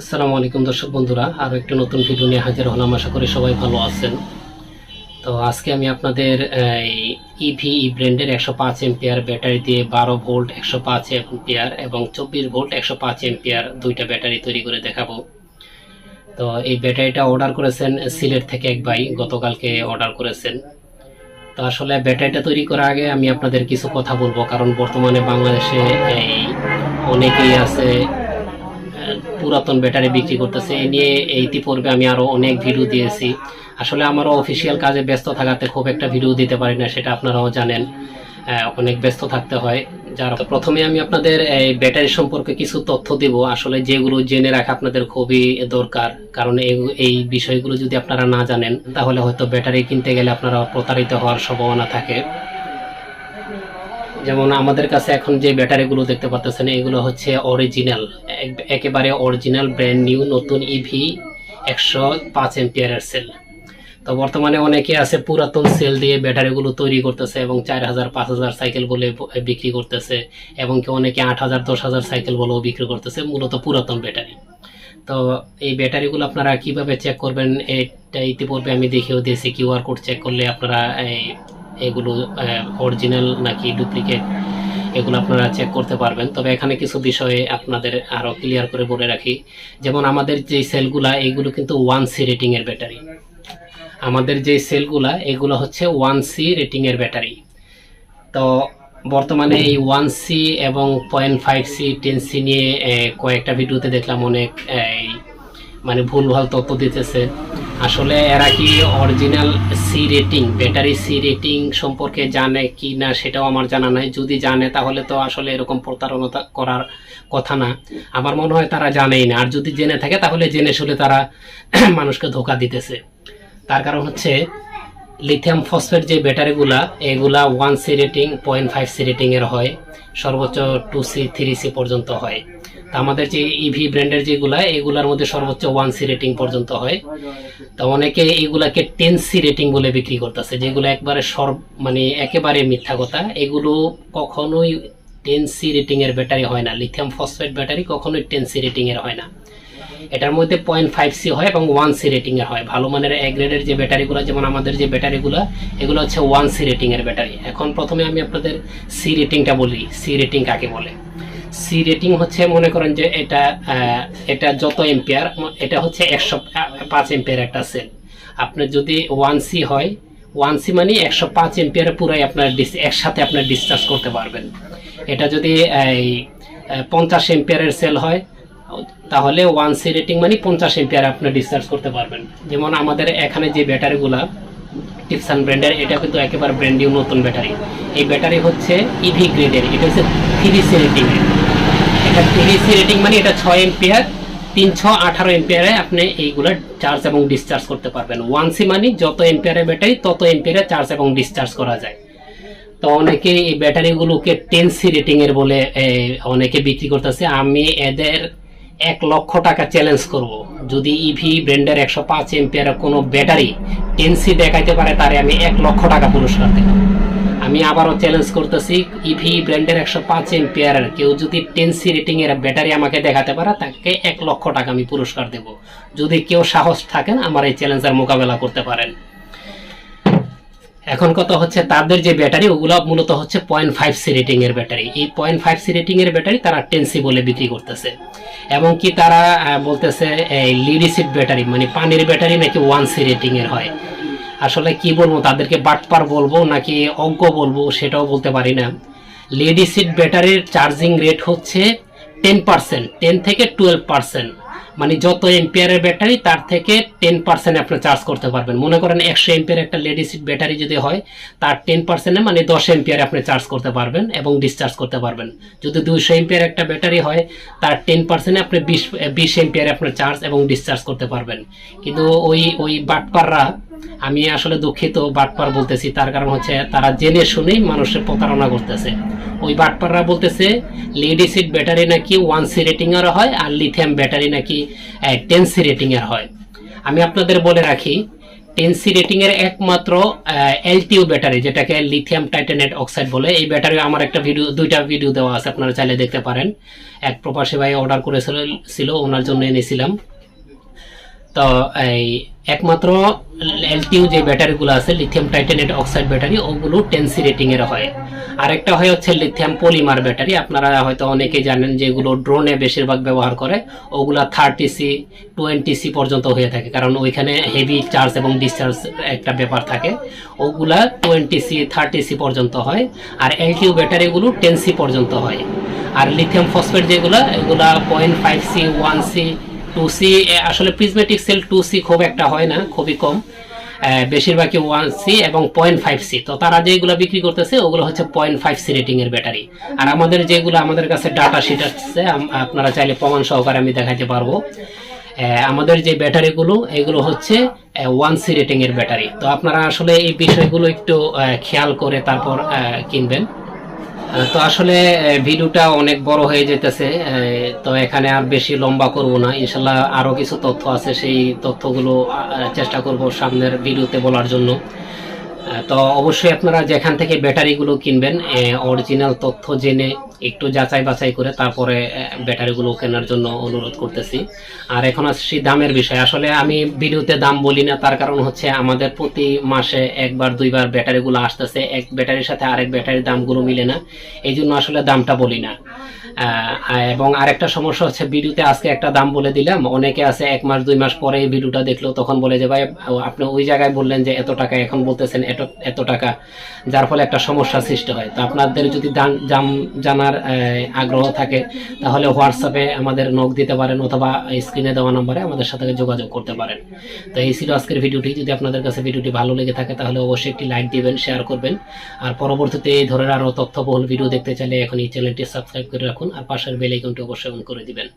আসসালামু আলাইকুম দর্শক বন্ধুরা আরও একটা নতুন ভিডিও নিয়ে হাজির হলাম। আশা করি সবাই ভালো আছেন। তো আজকে আমি আপনাদের ইভি ই ব্র্যান্ডের একশো পাঁচ এম্পিয়ার ব্যাটারি দিয়ে বারো ভোল্ট একশো পাঁচ এম্পিয়ার এবং চব্বিশ ভোল্ট একশো পাঁচ এম্পিয়ার দুইটা ব্যাটারি তৈরি করে দেখাবো। তো এই ব্যাটারিটা অর্ডার করেছেন সিলেট থেকে এক ভাই, গতকালকে অর্ডার করেছেন। তো আসলে ব্যাটারিটা তৈরি করার আগে আমি আপনাদের কিছু কথা বলব, কারণ বর্তমানে বাংলাদেশে এই অনেকেই আছে পুরাতন ব্যাটারি বিক্রি করতেছে, এ নিয়ে ইতিপূর্বে আমি আরও অনেক ভিডিও দিয়েছি। আসলে আমারও অফিসিয়াল কাজে ব্যস্ত থাকাতে খুব একটা ভিডিও দিতে পারি না, সেটা আপনারাও জানেন। অনেক ব্যস্ত থাকতে হয়। যার প্রথমে আমি আপনাদের, এই ব্যাটারি সম্পর্কে কিছু তথ্য দেব। আসলে যেগুলো জেনে রাখা আপনাদের খুবই দরকার। কারণ এই বিষয়গুলো যদি আপনারা না জানেন, তাহলে হয়তো ব্যাটারি কিনতে গেলে আপনারা প্রতারিত হওয়ার সম্ভাবনা থাকে। যেমন আমাদের কাছে এখন যে ব্যাটারিগুলো দেখতে পাচ্ছেন এগুলো হচ্ছে অরিজিনাল একেবারে অরিজিনাল ব্র্যান্ড নিউ নতুন ইভি একশো পাঁচ এম্পিয়ারের সেল তো বর্তমানে অনেকে আছে পুরাতন সেল দিয়ে ব্যাটারিগুলো তৈরি করতেছে এবং চার হাজার, পাঁচ হাজার সাইকেল বলে বিক্রি করতেছে এবং কি অনেকে আট হাজার, দশ হাজার সাইকেল বলেও বিক্রি করতেছে, মূলত পুরাতন ব্যাটারি। তো এই ব্যাটারিগুলো আপনারা কীভাবে চেক করবেন, এটা ইতিপূর্বে আমি দেখিয়েও দিয়েছি কিউআর কোড চেক করলে আপনারা এই এগুলো অরিজিনাল নাকি ডুপ্লিকেট এগুলো আপনারা চেক করতে পারবেন। তবে এখানে কিছু বিষয়ে আপনাদের আরও ক্লিয়ার করে বলে রাখি। যেমন আমাদের যে সেলগুলা এগুলো কিন্তু ওয়ান সি রেটিংয়ের ব্যাটারি আমাদের যে সেলগুলা এগুলো হচ্ছে ওয়ান সি রেটিংয়ের ব্যাটারি তো বর্তমানে এই ওয়ান সি এবং point five C ten C নিয়ে কয়েকটা ভিডিওতে দেখলাম অনেক মানে ভুলভাল তথ্য দিতেছে। আসলে এরা কি original C rating battery C rating সম্পর্কে জানে কি না সেটাও আমার জানা নাই। যদি জানে, তাহলে তো আসলে এরকম প্রতারণা করার কথা না। আমার মনে হয় তারা জানেই না। আর যদি জেনে থাকে, তাহলে জেনে শুনে তারা মানুষকে ধোকা দিতেছে। তার কারণ হচ্ছে লিথিয়াম ফসফেট যে ব্যাটারিগুলা, এগুলা one C rating point five C রেটিংয়ের হয়। সর্বোচ্চ টু সি থ্রি সি পর্যন্ত হয়। তা আমাদের যে ইভি ব্র্যান্ডের যেগুলা, এগুলার মধ্যে সর্বোচ্চ ওয়ান সি রেটিং পর্যন্ত হয়। তো অনেকে এগুলাকে টেন সি রেটিং বলে বিক্রি করতেছে, যেগুলো একবারে সর্ব মানে একেবারে মিথ্যা কথা। এগুলো কখনোই টেন সি রেটিংয়ের ব্যাটারি হয় না। লিথিয়াম ফসফেট ব্যাটারি কখনোই টেন সি রেটিং এর হয় না। এটার মধ্যে পয়েন্ট ফাইভ সি হয় এবং ওয়ান সি রেটিং এর হয়। ভালো মানের এ গ্রেডের যে ব্যাটারিগুলো যেমন আমাদের যে ব্যাটারিগুলো এগুলো হচ্ছে ওয়ান সি রেটিং এর ব্যাটারি এখন প্রথমে আমি আপনাদের সি রেটিংটা বলি। সি রেটিং কাকে বলে? সি রেটিং হচ্ছে, মনে করেন যে এটা এটা যত এম্পিয়ার এটা হচ্ছে একশো, পাঁচ এম্পিয়ার একটা সেল আপনার যদি ওয়ান সি হয় ওয়ান সি মানে একশো পাঁচ এম্পিয়ারে পুরাই আপনার একসাথে আপনার ডিসচার্জ করতে পারবেন। এটা যদি, এই পঞ্চাশ এম্পিয়ারের সেল হয়, তাহলে ওয়ান সি রেটিং মানে পঞ্চাশ এম্পিয়ার আপনি ডিসচার্জ করতে পারবেন। যেমন আমাদের এখানে যে ব্যাটারিগুলা টিপসান ব্র্যান্ডের এটা কিন্তু একেবারে ব্র্যান্ড নতুন ব্যাটারি এই ব্যাটারি হচ্ছে ইভি গ্রেডের এটা হচ্ছে থ্রি সি রেটিং এটা রেটিং মানে এটা ছয় এম্পিয়ার তিনশো আঠারো এম্পিয়ারে আপনি এইগুলা চার্জ এবং ডিসচার্জ করতে পারবেন। ওয়ান সি মানে যত এম্পিয়ারের ব্যাটারি তত এম্পিয়ারে চার্জ এবং ডিসচার্জ করা যায়। তো অনেকে এই ব্যাটারিগুলোকে টেন সি রেটিং এর বলে অনেকে বিক্রি করতেছে। আমি এদের এক লক্ষ টাকা চ্যালেঞ্জ করব। যদি ইভি ব্র্যান্ডের একশো পাঁচ এম্পিয়ারের কোনো ব্যাটারি টেন সি দেখাইতে পারে, তারে আমি এক লক্ষ টাকা পুরস্কার দেব আমি আবারও চ্যালেঞ্জ করতেছি ইভি ব্র্যান্ডের একশো পাঁচ এম্পিয়ারের কেউ যদি টেন সি রেটিং এর ব্যাটারি আমাকে দেখাতে পারে, তাকে এক লক্ষ টাকা আমি পুরস্কার দেব। যদি কেউ সাহস থাকেন, আমার এই চ্যালেঞ্জের মোকাবেলা করতে পারেন। এখন কথা হচ্ছে? তাদের যে ব্যাটারি ওগুলো মূলত হচ্ছে পয়েন্ট ফাইভ সি রেটিং এর ব্যাটারি এই পয়েন্ট ফাইভ সি রেটিং এর ব্যাটারি তারা টেন সি বলে বিক্রি করতেছে। এবং কি তারা বলতেছে, এই লিডিসিড ব্যাটারি মানে পানির ব্যাটারি নাকি ওয়ান সি রেটিং এর হয়। আসলে কি বলব, তাদেরকে বাটপার বলব নাকি অজ্ঞ বলব সেটাও বলতে পারি না। লেডিসিড ব্যাটারির চার্জিং রেট হচ্ছে টেন পার্সেন্ট টেন থেকে টুয়েলভ পার্সেন্ট মানে যত এম্পিয়ারের ব্যাটারি, তার থেকে টেন পার্সেন্ট আপনি চার্জ করতে পারবেন। মনে করেন একশো এম্পিয়ার একটা লেডিসিড ব্যাটারি যদি হয়, তার টেন পার্সেন্টে মানে দশ এম্পিয়ার আপনি চার্জ করতে পারবেন এবং ডিসচার্জ করতে পারবেন। যদি দুইশো এম্পিয়ার একটা ব্যাটারি হয়, তার টেন পার্সেন্টে আপনি বিশ বিশ এম্পিয়ার আপনার চার্জ এবং ডিসচার্জ করতে পারবেন। কিন্তু ওই ওই বাটপাররা আমি আসলে দুঃখিত বাটপার বলতেছি, তার কারণ হচ্ছে তারা জেনে শুনেই মানুষের প্রতারণা করতেছে। ওই বাটপাররা বলতেছে লেডিসিড ব্যাটারি নাকি ওয়ান সি রেটিং এর হয় আর লিথিয়াম ব্যাটারি নাকি টেন সি রেটিং এর হয়। আমি আপনাদের বলে রাখি টেনসি রেটিং এর একমাত্র এলটিউ ব্যাটারি যেটাকে লিথিয়াম টাইটানেট অক্সাইড বলে, এই ব্যাটারি আমার একটা ভিডিও দুইটা ভিডিও দেওয়া আছে, আপনারা চাইলে দেখতে পারেন। এক প্রবাসী ভাই অর্ডার করেছিল, ছিল, ওনার জন্য এনেছিলাম। তো এই একমাত্র এলটিউ যে ব্যাটারিগুলো আছে লিথিয়াম টাইটানেট অক্সাইড ব্যাটারি, ওগুলো টেনসি রেটিং এর হয়। আরেকটা হয় হচ্ছে লিথিয়াম পলিমার ব্যাটারি। আপনারা হয়তো অনেকেই জানেন যেগুলো ড্রোনে বেশিরভাগ ব্যবহার করে। ওগুলা থার্টি সি টোয়েন্টি সি পর্যন্ত হয়ে থাকে, কারণ ওইখানে হেভি চার্জ এবং ডিসচার্জ একটা ব্যাপার থাকে। ওগুলা টোয়েন্টি সি থার্টি সি পর্যন্ত হয়, আর এলটিউ ব্যাটারিগুলো টেন সি পর্যন্ত হয়। আর লিথিয়াম ফসফেট যেগুলো, এগুলা point five C one C two C আসলে প্রিজমেটিক সেল টু সি খুব একটা হয় না, খুবই কম। বেশিরভাগই ওয়ান সি এবং পয়েন্ট ফাইভ সি তো তারা যেগুলো বিক্রি করতেছে, ওগুলো হচ্ছে পয়েন্ট ফাইভ সি রেটিংয়ের ব্যাটারি আর আমাদের যেগুলো, আমাদের কাছে ডাটা শিট আসছে আপনারা চাইলে প্রমাণ সহকারে আমি দেখাতে পারব। আমাদের যে ব্যাটারিগুলো এগুলো হচ্ছে ওয়ান সি রেটিংয়ের ব্যাটারি তো আপনারা আসলে এই বিষয়গুলো একটু খেয়াল করে তারপর কিনবেন। তো আসলে ভিডিওটা অনেক বড় হয়ে যেতেছে তো এখানে আর বেশি লম্বা করব না। ইনশাল্লাহ আরও কিছু তথ্য আছে, সেই তথ্যগুলো চেষ্টা করব সামনের ভিডিওতে বলার জন্য। তো অবশ্যই আপনারা যেখান থেকে ব্যাটারিগুলো কিনবেন অরিজিনাল তথ্য জেনে একটু যাচাই বাছাই করে তারপরে ব্যাটারিগুলো কেনার জন্য অনুরোধ করতেছি। আর এখন আসছি দামের বিষয়। আসলে আমি ভিডিওতে দাম বলি না, তার কারণ হচ্ছে আমাদের প্রতি মাসে একবার, দুইবার ব্যাটারিগুলো আসতেছে। এক ব্যাটারির সাথে আরেক ব্যাটারির দামগুলো মিলে না। এই জন্য আসলে দামটা বলি না। এবং আরেকটা সমস্যা হচ্ছে, ভিডিওতে আজকে একটা দাম বলে দিলাম। অনেকে আছে এক মাস, দুই মাস পরে এই ভিডিওটা দেখল, তখন বলে যে, ভাই আপনি ওই জায়গায় বললেন যে, এত টাকা এখন বলতেছেন, এত এত টাকা। যার ফলে একটা সমস্যা সৃষ্টি হয়। তো আপনাদের যদি দাম দাম জানার আগ্রহ থাকে, তাহলে হোয়াটসঅ্যাপে আমাদের নক দিতে পারেন অথবা স্ক্রিনে দেওয়া নম্বরে আমাদের সাথে যোগাযোগ করতে পারেন। তো এই ছিল আজকের ভিডিওটি। যদি আপনাদের কাছে ভিডিওটি ভালো লেগে থাকে, তাহলে অবশ্যই একটি লাইক দিবেন শেয়ার করবেন। আর পরবর্তীতে এই ধরনের আরও তথ্যবহুল ভিডিও দেখতে চাইলে এখন এই চ্যানেলটি সাবস্ক্রাইব করে রাখুন, আর পাশের বেল আইকনটি অবশ্যই অন করে দিবেন।